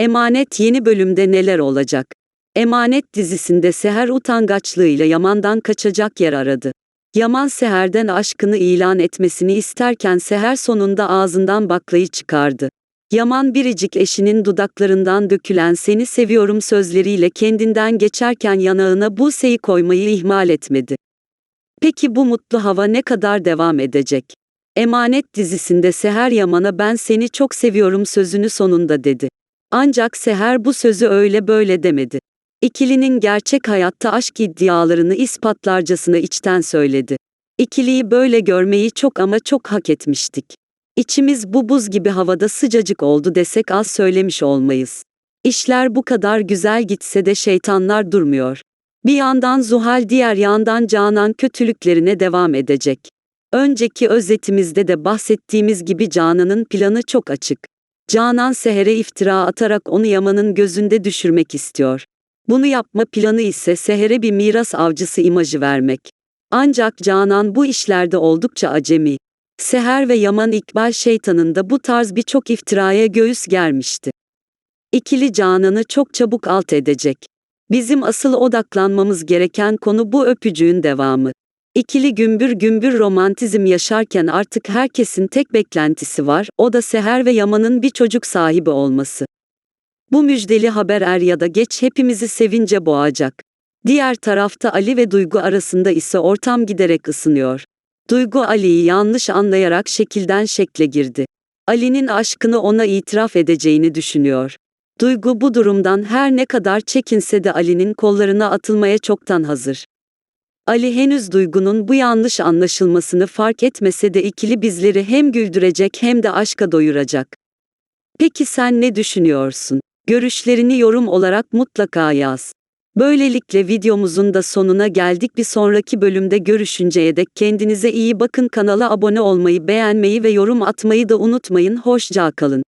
Emanet yeni bölümde neler olacak? Emanet dizisinde Seher utangaçlığıyla Yaman'dan kaçacak yer aradı. Yaman Seher'den aşkını ilan etmesini isterken Seher sonunda ağzından baklayı çıkardı. Yaman biricik eşinin dudaklarından dökülen seni seviyorum sözleriyle kendinden geçerken yanağına Buse'yi koymayı ihmal etmedi. Peki bu mutlu hava ne kadar devam edecek? Emanet dizisinde Seher Yaman'a ben seni çok seviyorum sözünü sonunda dedi. Ancak Seher bu sözü öyle böyle demedi. İkilinin gerçek hayatta aşk iddialarını ispatlarcasına içten söyledi. İkiliyi böyle görmeyi çok ama çok hak etmiştik. İçimiz bu buz gibi havada sıcacık oldu desek az söylemiş olmayız. İşler bu kadar güzel gitse de şeytanlar durmuyor. Bir yandan Zuhal diğer yandan Canan kötülüklerine devam edecek. Önceki özetimizde de bahsettiğimiz gibi Canan'ın planı çok açık. Canan Seher'e iftira atarak onu Yaman'ın gözünde düşürmek istiyor. Bunu yapma planı ise Seher'e bir miras avcısı imajı vermek. Ancak Canan bu işlerde oldukça acemi. Seher ve Yaman İkbal şeytanın da bu tarz birçok iftiraya göğüs germişti. İkili Canan'ı çok çabuk alt edecek. Bizim asıl odaklanmamız gereken konu bu öpücüğün devamı. İkili gümbür gümbür romantizm yaşarken artık herkesin tek beklentisi var, o da Seher ve Yaman'ın bir çocuk sahibi olması. Bu müjdeli haber er ya da geç hepimizi sevince boğacak. Diğer tarafta Ali ve Duygu arasında ise ortam giderek ısınıyor. Duygu Ali'yi yanlış anlayarak şekilden şekle girdi. Ali'nin aşkını ona itiraf edeceğini düşünüyor. Duygu bu durumdan her ne kadar çekinse de Ali'nin kollarına atılmaya çoktan hazır. Ali henüz Duygu'nun bu yanlış anlaşılmasını fark etmese de ikili bizleri hem güldürecek hem de aşka doyuracak. Peki sen ne düşünüyorsun? Görüşlerini yorum olarak mutlaka yaz. Böylelikle videomuzun da sonuna geldik. Bir sonraki bölümde görüşünceye dek kendinize iyi bakın. Kanala abone olmayı, beğenmeyi ve yorum atmayı da unutmayın. Hoşça kalın.